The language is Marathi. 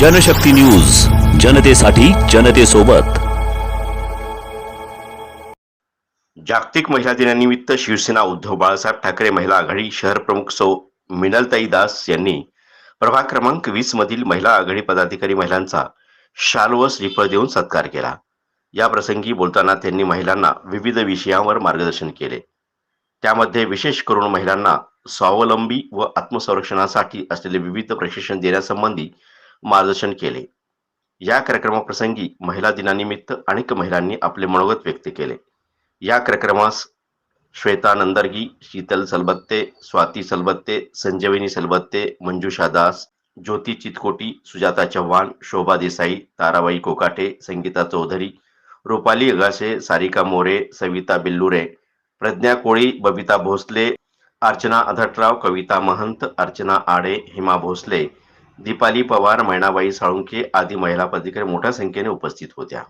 जनशक्ती न्यूज जनतेसाठी जनतेसोबत. जागतिक महिला दिनानिमित्त शिवसेना उद्धव बाळासाहेब ठाकरे महिला आघाडी शहर प्रमुख सौ मिनलताई दास यांनी प्रभाग क्रमांक वीस मधील महिला आघाडी पदाधिकारी महिलांचा शाल व श्रीफळ देऊन सत्कार केला. या प्रसंगी बोलताना त्यांनी महिलांना विविध विषयांवर मार्गदर्शन केले. त्यामध्ये विशेष करून महिलांना स्वावलंबी व आत्मसंरक्षणासाठी असलेले विविध प्रशिक्षण देण्यासंबंधी मार्गदर्शन केले. या कार्यक्रमाप्रसंगी महिला दिनानिमित्त अनेक महिलांनी आपले मनोगत व्यक्त केले. या कार्यक्रमास श्वेता नंदरगी शीतल सलबत्ते स्वाती सलबत्ते संजीवनी सलबत्ते मंजुषा दास ज्योती चितकोटी सुजाता चव्हाण शोभा देसाई ताराबाई कोकाटे संगीता चौधरी रुपाली अगाशे सारिका मोरे सविता बिल्लुरे प्रज्ञा कोळी बबिता भोसले अर्चना अधटराव कविता महंत अर्चना आडे हिमा भोसले दीपाली पवार मैणाबाई साळुंके आदी महिला पदाधिकारी मोठ्या संख्येने उपस्थित होत्या.